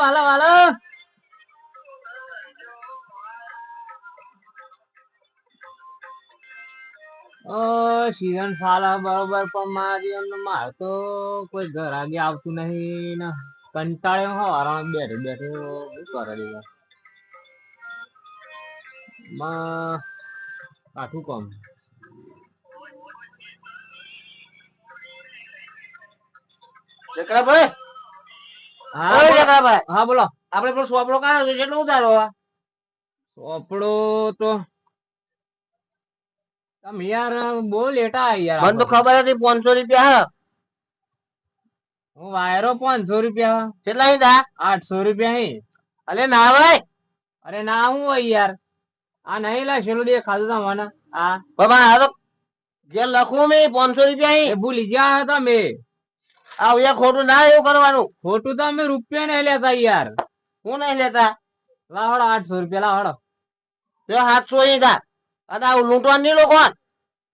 વાલો વાલો ઓ, સીઝન સાલા બરોબર, પણ મારી એમનો માર તો કોઈ ઘર આગે આવતું નહીં ને. કંટાળે હવારમાં બેઠે બેઠે શું કરે દીધા માં કાઠું કોમ. જકરાભાઈ? હા જકરાભાઈ. હા બોલો. આપણે પેલો સોપડો કાઢ્યો છે કેટલો ઉતારો આ? તો તમે યાર બહુ લેટા યાર મને તો ખબર હતી પાંચસો રૂપિયા હું. વાયરો પાંચસો રૂપિયા કેટલા આઠસો રૂપિયા હી અરે ના ભાઈ. અરે ના હું હોય યાર. આ નહીં ખાધું તા મને. હા બાબા આ તો જે લખું મેં પાંચસો રૂપિયા અહીં ભૂલી ગયા હતા આ અહીંયા ખોટું ના એવું કરવાનું. ખોટું તો અમે રૂપિયા નહીં લેતા યાર. હું નહીં લેતા? લાવડો આઠસો રૂપિયા લાવડો. તે સાતસો અહીં તા અને આવું લૂંટવાનું નહીં લોકો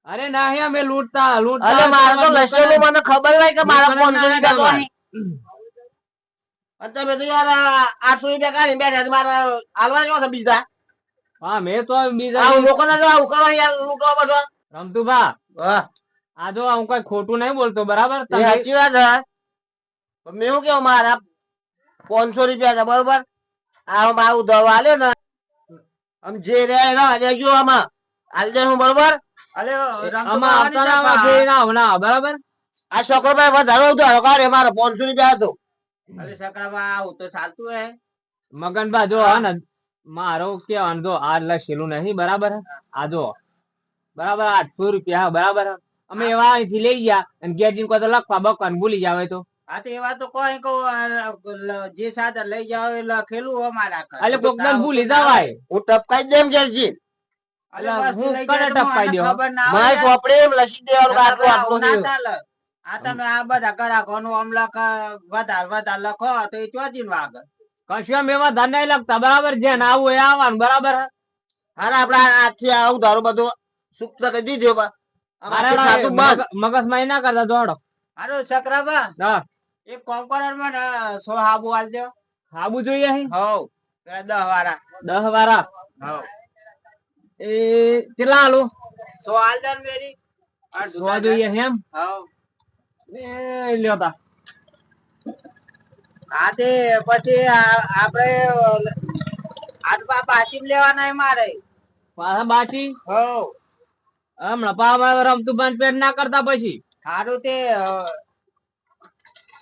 અરે નહીં અમે લૂંટતા લૂંટતા અરે મારે તો લસેલું મને ખબર નહીં કે મારા પાંચસો ના રૂપિયા અને તમે તો યાર આઠસો રૂપિયા કાઢી બેઠા મારે હાલવા જો છે બીજા. હા મેં તો બીજા આ લોકોને તો આવું કરવા યાર લૂંટવા બધો રમતુભા હા. આ જો હું કઈ ખોટું નહીં બોલતો બરાબર? તમે સાચી વાત છે. મેં હું કેવું મારા પાંચસો રૂપિયા હતા બરોબર? આ મારું દવા આલે ને આમ જે રે એના દેજો આમાં. આલ દે હું બરોબર? અલે આમાં આવતા ના ના બરાબર? આ છોકરોભાઈ વધારે ઉધારો કાઢે મારો પાંચસો રૂપિયા હતો. અરે સકરાબા આવું તો ચાલતું હે. મગનભા જો હા ને મારો કેવાનું જો આ લખેલું નહીં બરાબર? આ જો બરાબર આઠસો રૂપિયા હા, બરાબર? અમે એવા અહીંથી લઈ ગયા અને ઘેર જઈને કોઈ તો લખવા બકવા ભૂલી જાવ તો. હા તો એવા તો કોઈ કહું જે સાધન લઈ જાવ એ લખેલું અમારા એટલે કોક દમ ભૂલી જવાય. હું ટપકાઈ દેમ ઘેરજી અલે હું કને ટપકાઈ મારે ચોપડે એમ લસી દેવાનું આટલું આવું આટલું. આ તમે આ બધા ગ્રાહકોનું આમ લખ વધારે વધારે લખો તો એ ચોથી નું આગળ કશું એવા ધન નહીં લખતા બરાબર છે? ને આવું એ આવવાનું બરાબર? હારે આપડે આ આખી આ ઉધારો બધું સુપ્ત કરી દીધું બા. આમ આખી ખાતું બંધ. મગજમાં ના કરતા દોડો. હારો સકરાબા હા. એક કોમ્પાઉન્ડરમાં સો હાબુ આલ દો આબુ જોઈએ અહીં? હવ. દહ વાળા દસ વાળા હવ. એ કેટલા આલું? સો આલ દો ને મેરી સો જોઈએ એમ? હવ. એ લ્યો તા. હા તે પછી આપણે આજ પા પાછી લેવાના મારે પાછા બાકી હવ. હમણાં પાવા રમતું બંધ પેટ ના કરતા પછી. સારું તે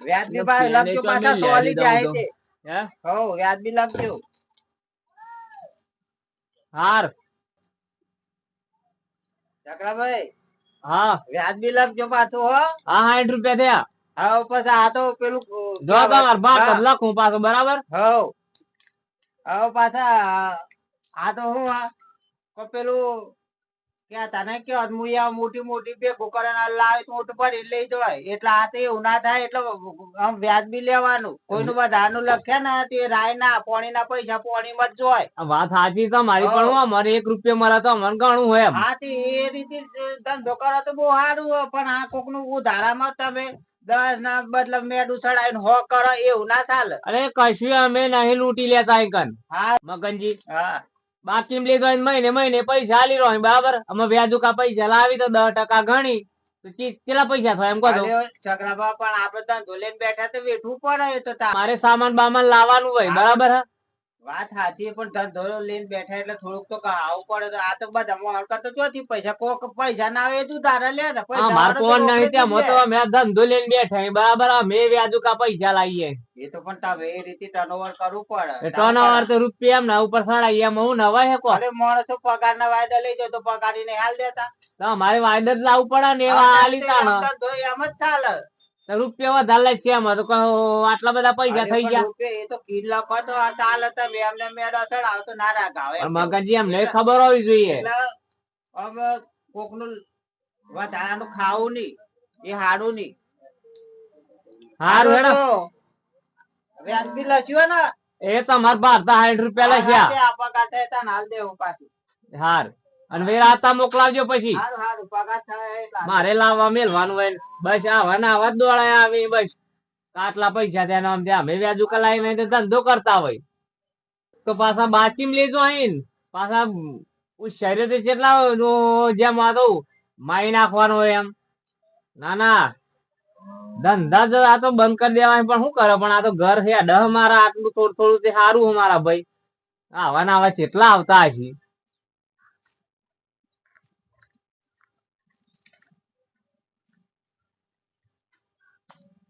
વ્યાજબી એટલે લખજો પાછા સોલી જાય છે હે? વ્યાજબી લખજો હાર. ચક્રાભાઈ હા. વ્યાજબી લખજો પાછું હો. હા સાઠ રૂપિયા થયા. હા પછી આ તો પેલું જો તમાર બાપ લખું પાછું બરાબર? હો. હવે પાછા આ તો હું આ કો તને કયો મુયા મોટી મોટી બે કુકરના લાવે તો મોટું પડી લઈ જવાય એટલે આ તો એવું ના થાય એટલે આમ વ્યાજ બી લેવાનું. કોઈનું બધાનું લખે ને તે રાય ના પોણી ના પૈસા પોણી માં જોય. વાત સાચી તમારી પણ અમારે એક રૂપિયા મારા તો અમને ઘણું હોય હા તે એ રીતે ધંધો કરો તો બહુ સારું હોય પણ આ કોકનું ઉધારામાં તમે દસ ના બદલે મેડું ચડાવીને હો કરો એવું ના ચાલે. અરે કશું અમે નહીં લૂંટી લેતા કન. હા. મગનજી. હા. બાકી લીધો મહિને મહિને પૈસા હાલી રહ્યો બરાબર? અમે વ્યાજુકા પૈસા લાવી તો દસ ટકા ગણી. તો કેટલા પૈસા થાય એમ કહો છગડા પણ આપડે ધંધો લઈને બેઠા તો વેઠવું પડે તો તા- મારે સામાન બામાન લાવવાનું હોય બરાબર હે? વાત સાચી પણ ધંધો લઈને બેઠા એટલે થોડુંક તો આવું પડે તો આ તો બધા મોહણકા તો ચોથી પૈસા કોક પૈસા ના આવે તું તારે લે ને પૈસા માર કોણ નહીં ત્યાં જ હું તો લે. અમે ધંધો લઈને બેઠા બરાબર અમે વ્યાજુકા પૈસા લાવીએ. એ તો પણ તમે એ રીતે ટર્નઓવર કરવું પડે. ટર્નઓવર તો રૂપિયા એમ ના ઉપર સાડા એમ હું નવા હે કો અરે માણસો પગાર ના વાયદા લઈ જાય તો પગારી ને હાલ દેતા. તો મારે વાયદા જ લાવવું પડે ને એવા હાલી તાણ. એમ જ ચાલે. રૂપિયા વધારે લે છે અમારે આટલા બધા પૈસા થઈ ગયા. એ તો તો આ ચાલે તમે એમને મેળા ચડાવો તો ના રાખાવે મગનજી અમને ખબર હોવી જોઈએ. હવે કોકનું વધારાનું ખાવું નહીં એ હારું નહીં. હારું હેડો. તો વ્યાજબી લખ્યું ને. એ તમારે ભારતા સાઠ રૂપિયા લખ્યા. આ કાઢે હાલ દેવું પાછું. હાર. અને વેરાતા મોકલાવજો પછી. મારે લાવવા મેલવાનું હોય બસ આવા ને આવા દોડાય આવી બસ. આટલા પૈસા ત્યાં આમ ત્યાં અમે વ્યાજુ કલાઈ ધંધો કરતા હોય. તો પાછા બાચીમ લેજો અહીં પાછા શરીર તો કેટલા જેમ આ તો નાખવાનું નાખવાનો હોય એમ. ના ના. ધંધા જો આ તો બંધ કરી દેવાય પણ શું કરે? પણ આ તો ઘર છે. ડહ મારા આટલું થોડું થોડું તે સારું મારા ભાઈ. આવા ના આવા કેટલા આવતા હશે.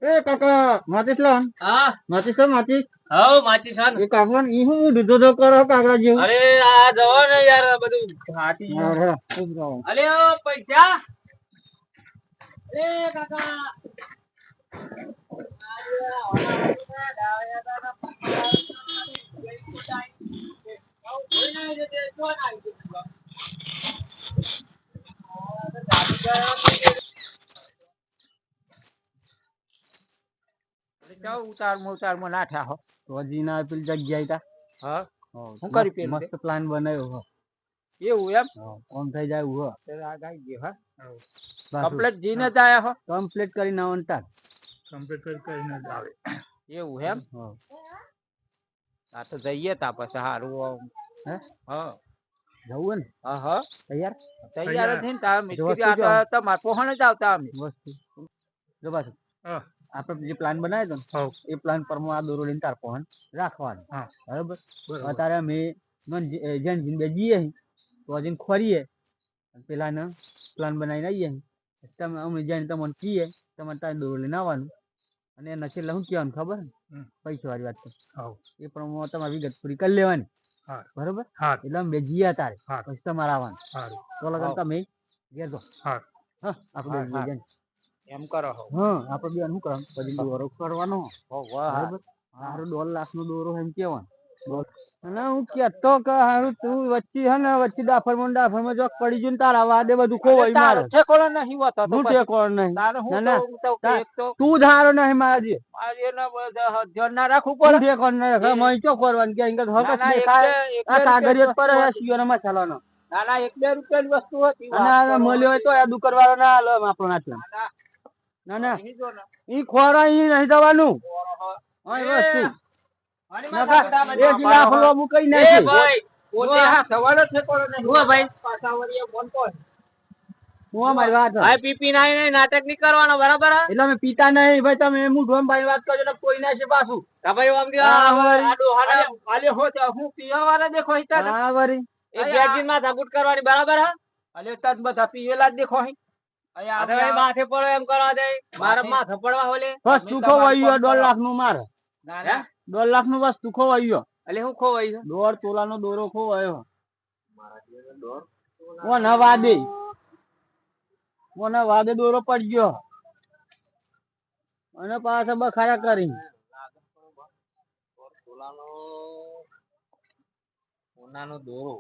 એ કાકા માચીસ લાન હા? માચીસ માચીસ. હવ માચી સર એ કાકા ઈ હું ધૂધો ધો કરો કાકડા જેવું? અરે આ જવો ને યાર બધું. ઘાટી. અલે ઓ પૈસા. એ કાકા. ચાલ ઉતાર ઉતારમાં નાઠા હો. રોજી ના પેલી જગ્યાએ તા. હા? શું શું કરી પેલું મસ્ત પ્લાન બનાવ્યો હો. એવું એમ? ઓમ થઈ જાય હો? આ ગાઈ ગયો હા? કમ્પ્લીટ કમ્પ્લેટ જીને જ આયા હો? કમ્પ્લીટ કરીને આવતા કમ્પ્લીટ કરીને જ આવે. એવું એમ? હા. આ તો જઈએ તા પછી હારું. હે? હા. જવું ને? હા હા. તૈયાર? તૈયાર જ ને તા મિસ્ત્રી વસ્તુ આ જો. તો તમારે પોહણ જ આવતા અમે. વસ્તુ. જો પાછું. હા. આપણે જે પ્લાન બનાવ્યો હતો ને, એ પ્લાન પર આ દોરો લઈને તાર પહોંચ રાખવાનો. બરાબર. અત્યારે અમે જેન જીન જઈએ તો હજી ખોરીએ પેલાને પ્લાન બનાવીને આવીએ તમે અમે જઈને તમને કહીએ તમારે તારે દોરો લઈને આવવાનું. અને એના છેલ્લે શું કહેવાનું ખબર ને પૈસા વાળી વાત છે. એ પ્રમાણે તમારી વિગત પૂરી કરી લેવાની. બરોબર? એટલે અમે જઈએ તારે પછી તમારે આવવાનું. તો લગન તમે ગેરજો હા. આપણે એમ કરો હો. આપણે બે શું કરવાનું? પછી દોરો કરવાનો હારું દોઢ લાખ નો દોરો એમ કેવાનું અને હું કેતો કે હારું તું વચ્ચે હે ને વચ્ચે ડાફરમાં જોક પડી ગયું તારા વાદે બધું ખોવાઈ મારે. તારો નહીં હોતો હું નહીં. તો- ધારો નહીં મારે ધ્યાન ના રાખવું પડે મય ચો કરવાનું કે હકસ આ મસાલાનો. ના ના એક બે રૂપિયાની વસ્તુ હતી. અને. મળ્યો હોય તો આ દુકાન વાળો ના આપણો ના ચાલે. ના, ના. ઈ ખોરા ઈ નહીં દવાનું હા, વસ્તુ માં એ ભાઈ, પોતે હા સવાલ જ ભાઈ. હું વાત. પીપી નાટક નહીં કરવાનો બરાબર હે? એટલે અમે પીતા નહીં ભાઈ તમે એમ ઢોમ ભાઈ વાત કરજો ને કોઈ ના છે પાછું તો ભાઈ આમ કે હા, હો તો હું પીવા વાળા દેખો અહીં તને. હા વરી એ ગેરજીનમાં ધાકુટ કરવાની બરાબર હે? તને બધા પીએલા જ દેખો અહીં. માથે પડો એમ કરવા દે. મારે માથે? માથે પડવા હોલે? વસ્તુ તમે ખોવાઈ ગયો દોઢ લાખનું મારે. ના, ના. દોઢ લાખનું વસ્તુ ખોવાઈ ગયો. એટલે હું ખોવાઈ છે દોઢ તોલા નો દોરો ખોવાયો. કોને વાદે દોરો પડી ગયો અને પાછા બખાડા કરી. સોનાનો દોરો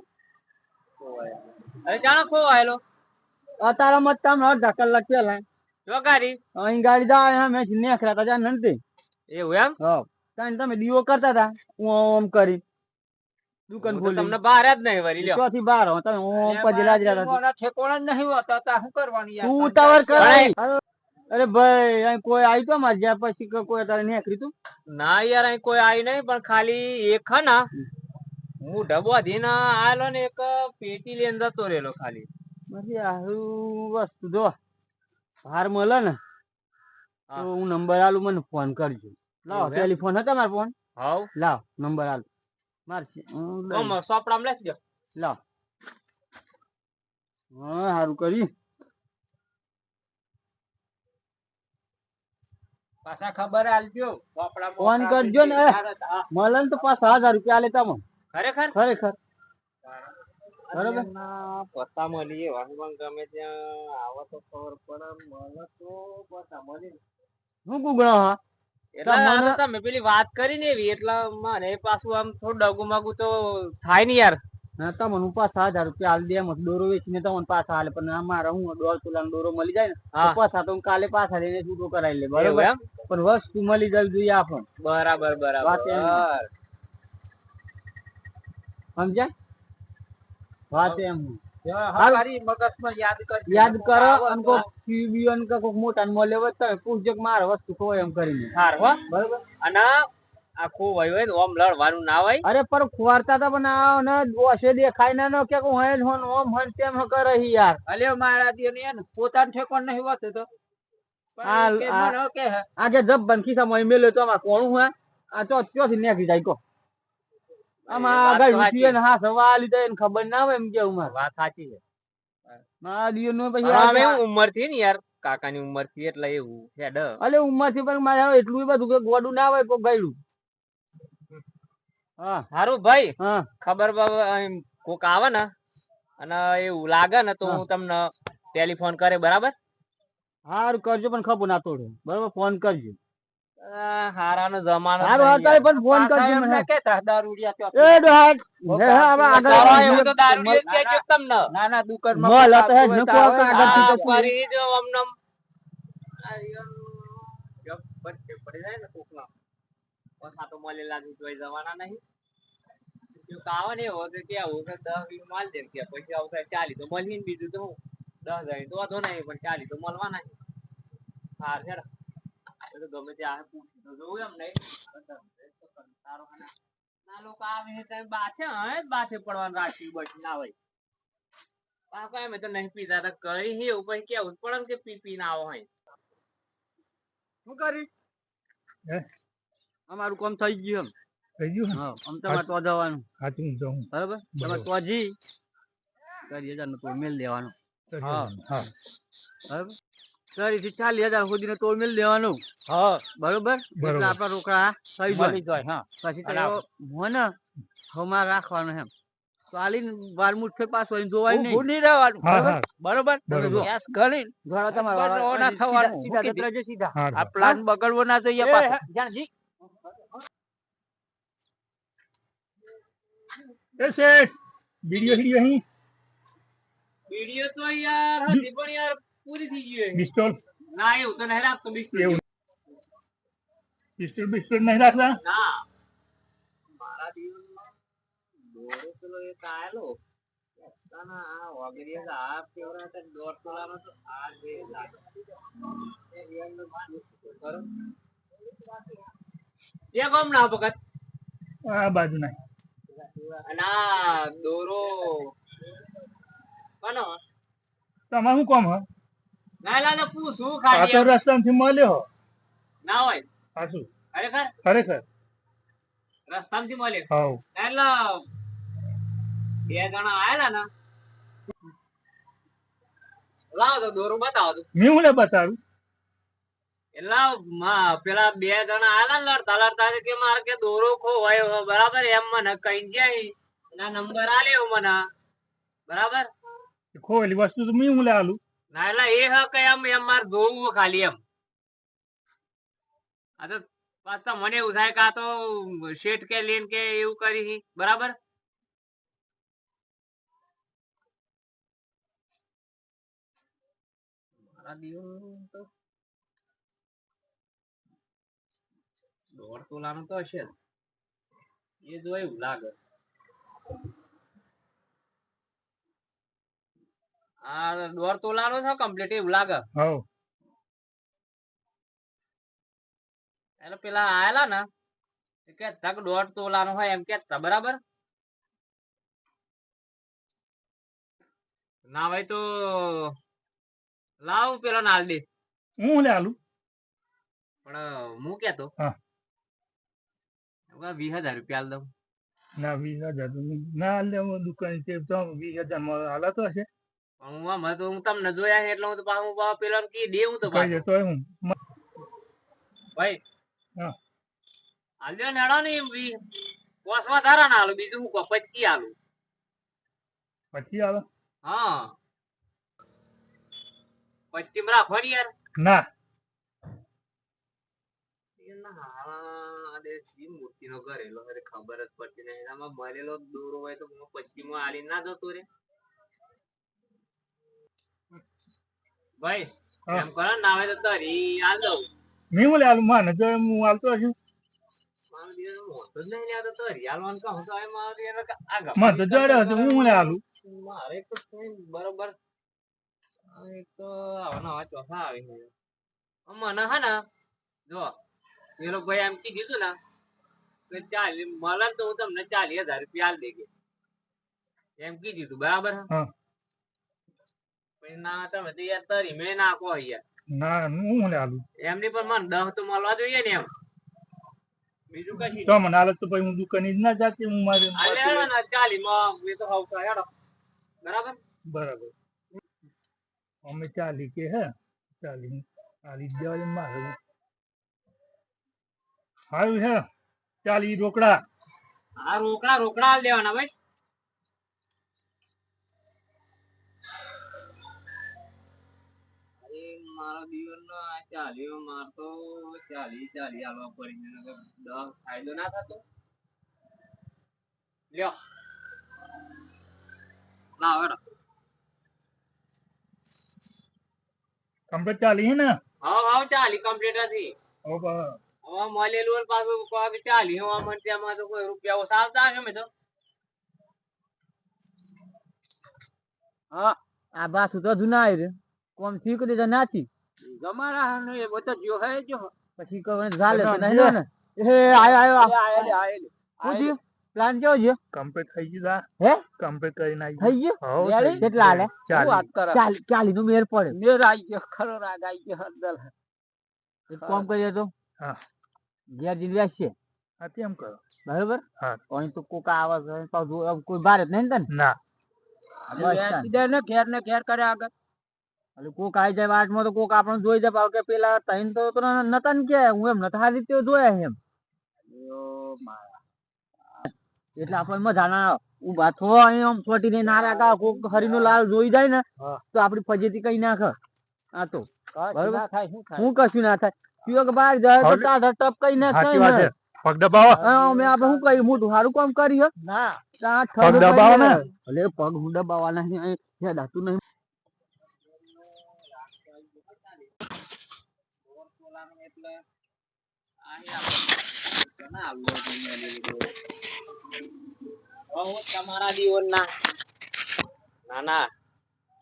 અરે જાણો ખોવાયેલો? ધક્કર લખેલા ચોકારી અહીં ગાડી જાય અમે નેખરા તા જાન નથી એવું એમ? હા. તાન તમે દીવો કરતા તા હું ઓમ કરી. દુકાન ખોલી. તમને બહાર જ નહીં વરી લ્યો. ચોથી બાર હો તમે ઓમ પછી લાજ રહ્યા હતા. ઠેકોણા જ નહીં હોતા તા શું કરવાની યાર? તું ઉતાવળ કરાય અરે ભાઈ અહીં કોઈ આવી તો મારે જ્યાં પછી કોઈ તારે નેખરી તું? ના યાર અહીં કોઈ આવી નહીં પણ ખાલી એક હે ના હું ડબો દીના આલો ને એક પેટી લઈને જતો રહેલો ખાલી. પછી આવું વસ્તુ જો. હાર મળે ને તો હું. નંબર આલું મને ફોન કરજો. લાવો ટેલિફોન હતા મારો ફોન હાવ લાવ નંબર આલું. માર છે. હું લઈ આમ સોપડામાં લખી દો લાવ. હા સારું કરી પાછા ખબર આલજો. ફોન કરજો ને. મળે ને તો પાછા હજાર રૂપિયા આલે તમને. ખરેખર? ખરેખર. બરાબર. પત્તા મળીએ વાહમાં ગમે ત્યાં આવો તો ખબર પડે મળે તો પત્તા મળી હું ગુગળો હા? એટલે તમને- આ તો તમે પેલી વાત કરી ને એવી એટલે મને પાછું આમ થોડું ડગુ માગું તો થાય ને યાર. ના પાછા હજાર રૂપિયા હાલ દે એમ દોરો વેચીને તમને પાછા હાલે પણ અમારે હું દોઢ તોલા દોરો મળી જાય ને પાછા તો હું કાલે પાછા લઈને છૂટો કરાવી લે બરાબર? બરોબર પણ વસ્તુ મળી જવી જોઈએ આપણ બરાબર બરાબર. સમજ્યા? વાત એમ. યાદ કરો અને કોક પીવીઓન કે કોક મોટા મળે હોય તો પૂછજો કે મારે વસ્તુ ખો એમ કરીને. બરોબર? અને આખું હોય હોય ને ઓમ લડવાનું ના હોય. અરે પર ખોરતા તા પણ આવો ને ઓછે દેખાય ના નો કે હું હેલ ઓમ હન તેમ કરે યાર. અલે મારા દિયોને એને પોતાનું ઠેકોણ નહીં હોતું તો. આ- કે આ- જબ બનખી મેલ્યો તો આમાં કોણ હું? આ તો ત્યોથી નેકી જાય કો. આમાં આગળ સાચી. ને હા સવાલ લીધે એને ખબર ના હોય એમ કેવું મારે. વાત સાચી છે. મારા દિયો નો પછી હવે ઉંમરથી ને યાર કાકાની ઉંમરથી એટલે એવું હેડ. અલે ઉંમરથી પણ મારે એટલું બધું કે ગોડું ના હોય કોઈ ગયડું હા. સારું ભાઈ હા. ખબર કોક આવે ને અને એવું લાગે ને તો હું તમને ટેલિફોન કરે બરાબર? હારું કરજો પણ ખબર ના તોડે. બરોબર? ફોન કરજો. હારાનો જમાનો છે અત્યારે પણ ફોન કરજો મને. કહેતા દારૂડિયા ચોક. એ ડોહાટ ઓ હે, હે, હવે આગળ એવું તો દારૂડિયો જ ના, તમને. ના ના દુકાનમાં મોલ હતો હે, નકો તો આવતા આવે. આગળથી આ તો ફરી જો આમનામ આ યાર, જપ પડી પડી જાય ને કોકના. પાછા તો મળે લાગી તોય જવાના નહીં. જો કાવ ને એવો તો કેવું કે દસ વીસ માલ દે કે પછી આવું થાય ચાલી તો મળી ને બીજું તો હું. દસ જાય તો વાંધો નહીં પણ ચાલી તો મળવાના નહીં. હાર હેડ એ તો ગમે ત્યાં આવે પૂછી તો જોવું એમ નહીં. તારો ના લોકો આવે છે બાથે હવે બાથે પડવાનું રાખ્યું બસ ના હોય. પાછો એમ તો નહીં પીતા તો કઈ હે એવું કેવું પડે કે પી પી ના આવો હોય શું કરી? અમારું કામ થઈ ગયું થઈ ગયું હા આમ તમારે તો જવાનું. સાચું જાઉં બરાબર? તમે તો જી કરી હજાર નો તોડ મેલ દેવાનો હા. હા. બરાબર? ચાલી થી ચાલીસ હજાર સુધી નો તોડ મેલ દેવાનું. હા. બરોબર. એટલે આપડા રોકડા થઈ મળી જાય હા. પછી મોને હમા રાખવાનો એમ. ચાલીને પાસ હોય જોવાય નહીં. રહેવાનું. બરાબર? ઘોડા તમારા. ના થવાનું. સીધા સીધા. આ પ્લાન બગડવો ના જોઈએ પાછો. જાણજી. એ શેઠ વીડિયો વીડિયો અહીં? વીડિયો તો યાર હજી પણ યાર પૂરી થઈ ગયું છે. ના એવું તો નહીં રાખતો બિસ્કુટ એવું. પિસ્તોલ બિસ્તોલ નહીં રાખતા? ના. મારા જીવનમાં દોરો પેલો એક આયેલો. આ વગેરે આ કેવડા હતા દોઢ તોલાનો તો આ જે એ ગમ ના ભગત આ બાજુ દોરો. કનો તમારું કામ હ? ના લાગે પૂછું ખાલી તો એમ. મળ્યો ના હોય. સાચું ખરેખર? ખરેખર? થી મળ્યો. એટલે બે જણા આયેલા ને. લાવો તો દોરો બતાવો તો. મેં હું લે બતાવું એટલે પેલા બે જણા આયેલા લડતા લડતા કે મારે કે દોરો ખોવાયો હો, બરાબર? એમ મને કઈ જાય એના નંબર આલ્યો મને. બરાબર? ખોવેલી વસ્તુ તો મેં હું લે આલું ના એટલે એ હ કે એમ એમ મારે જોવું ખાલી એમ. આ તો પાછા મને એવું થાય કે આ તો શેઠ કે લેન કે એવું કરી બરાબર? દોઢ તોલાનું તો હશે એ જોયું લાગે. આ દોર તોલાનો છે કમ્પ્લીટ એવું લાગે. હાવ. એટલે પેલા આયેલા ને કે તક દોઢ તોલાનો હોય એમ કે બરાબર? ના હોય તો લાવ પેલો નાલ દે હું લે આલું? પણ હું કેતો? હા. વીસ હજાર રૂપિયા આલ દઉં. ના વીસ હજાર ના લે હું દુકાન તો વીસ હજારમાં હાલતો હશે. હું આમ તો હું તમને જોયા છે એટલે હું તો પાછું પાછું પેલો કી દે હું તો કઈ પાછું. હું. ભાઈ હા. હાલ્યો ને ને એમ વી કોસમાં ના બીજું હું કહું પચી હાલું. પછી આવે હા. રાખો યાર. ના. મૂર્તિ નો અરે ખબર જ પડતી નહીં. આમાં મરેલો દોરો હોય તો પચીમ આલી ના જતો રે. ભાઈ. એમ કરો ને ના હોય તો તરી આલ દઉં મેં હું આલું માને હું હશું. બરોબર. મને ને જો પેલો ભાઈ એમ કીધું ને કે ચાલી મળે તો હું તમને ચાલીસ હજાર રૂપિયા આલ દેગે. એમ કીધું બરાબર હે? ના તમે તો યાર તરી મેં નાખો યાર. ના હું આલું? એમની પણ મને દહ તો મળવા જોઈએ ને એમ. બીજું કશું તો મને હાલત તો ભાઈ હું દુકાને જ ના જાતી હું મારે હેડો ને ચાલી માં મે તો હાવ તો હેડો. બરાબર? બરાબર. અમે ચાલી કે હે ચાલી ચાલી દેવા મારે. સારું હે ચાલી રોકડા. આ રોકડા રોકડા દેવાના ભાઈ. મારો દિવસનો આ ચાલ્યો મારતો ચાલી ચાલી આલવા પડી. નકર ફાયદો ના થતો. લ્યો. લાવ હેડો. કમ્પ્લીટ ચાલી હે ને? હા હા ચાલી કમ્પ્લીટ હતી. હવે બ- હવે મળેલું પાછું કહો ચાલી. હવે મને ત્યાં તો કોઈ રૂપિયા ઓછા આવતા હશે મેં તો. આ બાસુ તો જુના આવી કોમ ઠીક દીધા નાથી તમારા એ બધો જો હે. જો પછી તો તો નહીં ને? એ આયો આયો આયો. આયો પ્લાન કેવો છે? કમ્પ્લીટ થઈ ગયું હે? કમ્પ્લીટ કરી આવી થઈ ગયું? રેડી? કેટલા. હાલે? ચાલી. વાત કરે. ચાલી ચાલી નું મેર પડે. મેર આવી ગયો ખરો રાગ આવી ગયો હદલ એક કામ કરીએ તો? હા. ગેર જઈને છે હા તેમ કરો. બરાબર? હા. અહીં તો કોકા આવે છે પાછું કોઈ બારે જ નહીં ના ને. ઘેર ને ઘેર કરે આગળ. એટલે કોક આવી જાય વાટમાં તો કોક આપણને જોઈ જાય કે પેલા તઈન તો નતા ને કે હું એમ નતા રીતે જોયા એમ. એટલે આપણે મજા ના ઊભા થો અહીં આમ છોટીને ના રાખા કોક હરીનો લાલ જોઈ જાય ને તો આપડી ફજેતી કઈ નાખે આ તો. હું કશું ના થાય. પીવો કે બહાર જાય તો તાઢ ટપ કઈ ના થાય પગ દબાવો. મેં આપણે શું કહ્યું મોટું સારું કામ કર્યું ના. પગ દબાવો ને. એટલે પગ હું દબાવવાના નહીં. અહીં હેડાતું નહીં તમારા દિવસ ના ના ના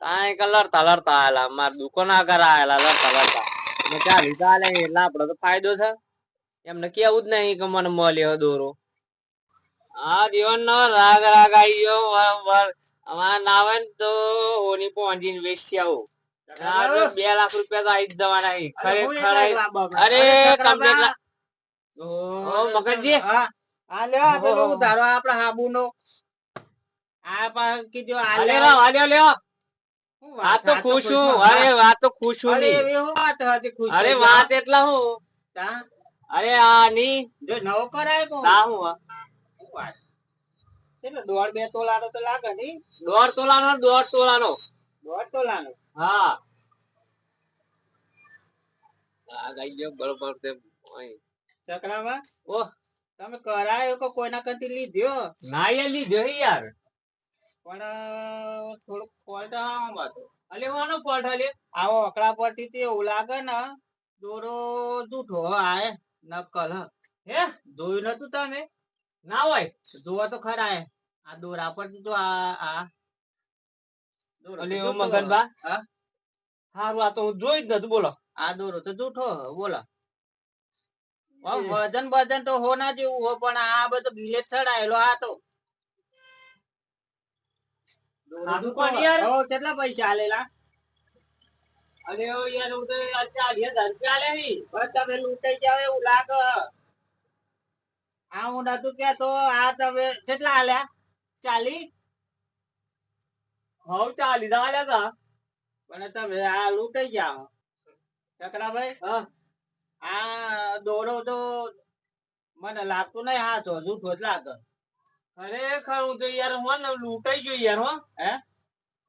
તાય કે લડતા લડતા મેં ચાલે એટલે આપડે તો ફાયદો છે. એમને કેવું જ નહીં કે મને મળ્યો દોરો. આ જીવન નો રાગ રાગ આવી ગયો. વર વર ના આવે ને તો ઓની પહોંચીને વેચી આવું બે લાખ રૂપિયા તો આવી દવા જવાના. ખરેખર અરે કમ્પ્લીટ મગનજી. આ આપડા હાબુ નો આ આ વાત તો ખુશ ખુશમાં. અરે વાત તો ખુશ છું અરે ની. એવી વાત હતી ખુશ અરે વાત એટલા હું. અરે આ ની. જો નવો કરાય? તા. હું. વાત? દોઢ બે તોલાનો તો લાગે નહીં દોઢ તોલાનો ને દોઢ તોલાનો. દોઢ તોલાનો. હા. આ ગાઈ ગયો બરોબર તે ચકરામાં ઓહ તમે કરાયો કે કોઈના કતી લીધ્યો? ના યાર લીધો યાર. પણ થોડુંક ફોલ્ટ આમાં હતો અલે વાનો ફોલ્ટ અલે આવો અકડા પરથી તો એવું લાગે ને દોરો જૂઠો આય નકલ હે. જોયું નતું તમે? ના હોય. જોવા તો ખરા. આ દોરા પરથી તો આ આ તો અલે ઓ મગનબા હા? હારું આ તો હું જોઈ જ નતું બોલો. આ દોરો તો જૂઠો બોલો. વજન વજન તો હોના જેવું હો પણ આ બધો ગીલે ચડાયેલો આ તો. પણ યાર. કેટલા પૈસા આલેલા? અરે યાર હું તો ચાલીસ હજાર રૂપિયા લેવી હી. બસ તમે લૂંટાઈ જાવ એવું લાગે. આ હું નતું કેતો આ તમે કેટલા આલ્યા? ચાલી હવ લીધા આલ્યા તા. પણ તમે આ લૂંટાઈ ગયા ચકરાભાઈ, હા. આ દોરો તો મને લાગતું નહીં હાથ જૂઠો જ લાગે. ખરેખર હું તો યાર, હું ને લૂંટાઈ ગયો યાર, હો. હે?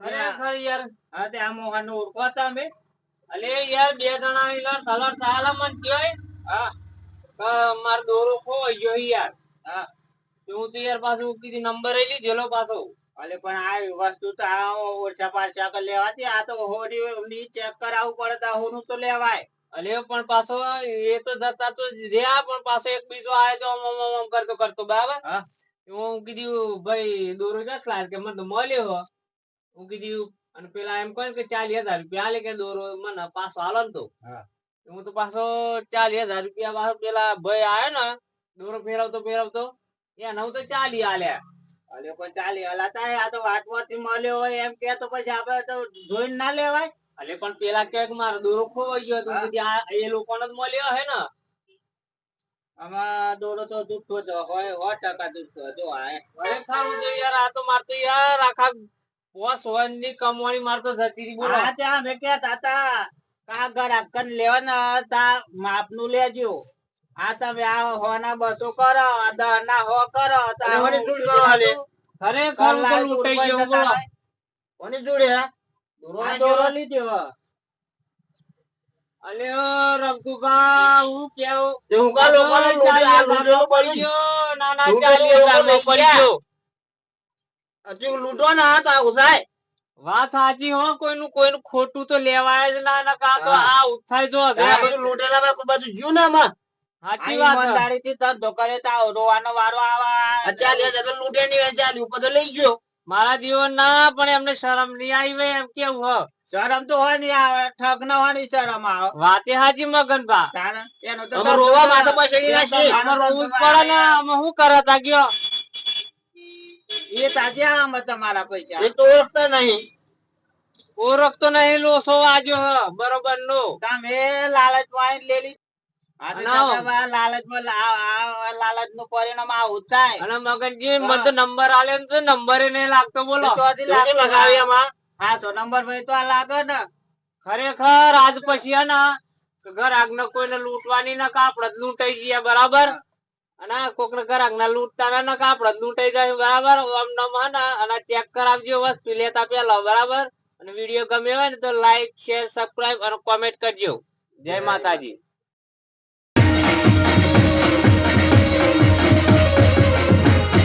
ખરેખર યાર. હા, તે આ મોહન ઓળખો તમે અલે યાર, બે જણા યાર તલર ચાલે મન કયોય હા. મારો દોરો ખોવાઈ ગયો યાર. હા. હું તો યાર પાછું કીધી નંબર લઈ લીધેલો પાછો. અલે પણ આ વસ્તુ તો આ ઓછા પાછા કર લેવાતી આ તો હોરી ચેક કરાવવું પડે તો હોનું તો લેવાય. અલે પણ પાછો એ તો જતા તો રહ્યા પણ પાછો એક બીજો આવે તો ઓમ ઓમ કરતો કરતો બરાબર? હું. કીધું ભાઈ દોરો નથી લાગે કે મને તો મળ્યો હો. હું કીધું અને પેલા એમ કહે કે ચાલીસ હજાર રૂપિયા આલે કે દોરો મને પાછો હાલો ને તો. હા. હું તો પાછો ચાલીસ હજાર રૂપિયા પાછો પેલા ભાઈ આવ્યો ને દોરો ફેરવતો ફેરવતો એના હું તો ચાલી આલ્યા. અલે પણ ચાલી હલાતા આ તો વાટમાંથી મળ્યો હોય એમ કે તો પછી આપણે તો જોઈને ના લેવાય. અલે પણ પેલા કે મારો દોરો ખોવાઈ ગયો તો હું. આ એ લોકોને જ મળ્યો હે ને. આમાં દોડો તો જુઠ્ઠો જ હોય સો ટકા જુઠ્ઠો. જો આ ખરેખર હું તો યાર આ તો માર તો યાર આખા પોસની કમાણી માર તો જતી રહી બોલો. આ ત્યાં અમે કહેતા હતા કા ઘર આકન લેવાના તા માપનું લેજો. આ તમે આ હોના બસો કરો આ દહ ના હો કરો તો અને આ વળી હું શું શું કરો હાલે? ખરેખર ગયો કોની જોડે હા? આ દોરો લીધો અલે ઓ રઘુભા હું કેવું? તે હું કા લોકોને લૂંટી આ લૂંટેલું પડ્યું? ગયો? ના ના ચાલી લોકો પડી ગયો. હજુ લૂંટો ને વાત સાચી હો કોઈનું કોઈનું ખોટું તો લેવાય જ ના ના કા તો આ ઉઠાઈ જો આ બધું લૂંટેલા માં બધું જ્યું ના આમાં. સાચી વાત. ધંધો કરે તો રોવાનો વારો આવા. ચાલી હજાર તો લૂંટે નહીં હોય, ચાલી ઉપર તો લઈ ગયો. મારા જીવન ના પણ એમને શરમ નહીં આવી એમ કેવું હો? શરમ તો હોય નહીં આવે ઠગ ન હોવાની શરમ આવે. વાતે હાજી મગન ભા. એનો તો રોવા માથે પડે ને આમાં શું કરે તા ગયો? એ તાજે આમ તમારા પૈસા. એ તો ઓળખતા નહીં. ઓળખતો નહીં લોસો વાગ્યો હ બરોબર નો. તમે લાલચ વાઈન લેલી ખરેખર આજ પછી ઘર આગને કોઈને લૂંટવાની ના કાપડ લૂંટાઈ ગયા બરાબર? અને કોક ને ઘર આગના લૂંટતા ના કાપડ લૂંટાઈ જાય બરાબર? અને ચેક કરાવજો વસ્તુ લેતા પેલા બરાબર? અને વીડિયો ગમે હોય ને તો લાઈક શેર સબસ્ક્રાઈબ અને કોમેન્ટ કરજો. જય માતાજી.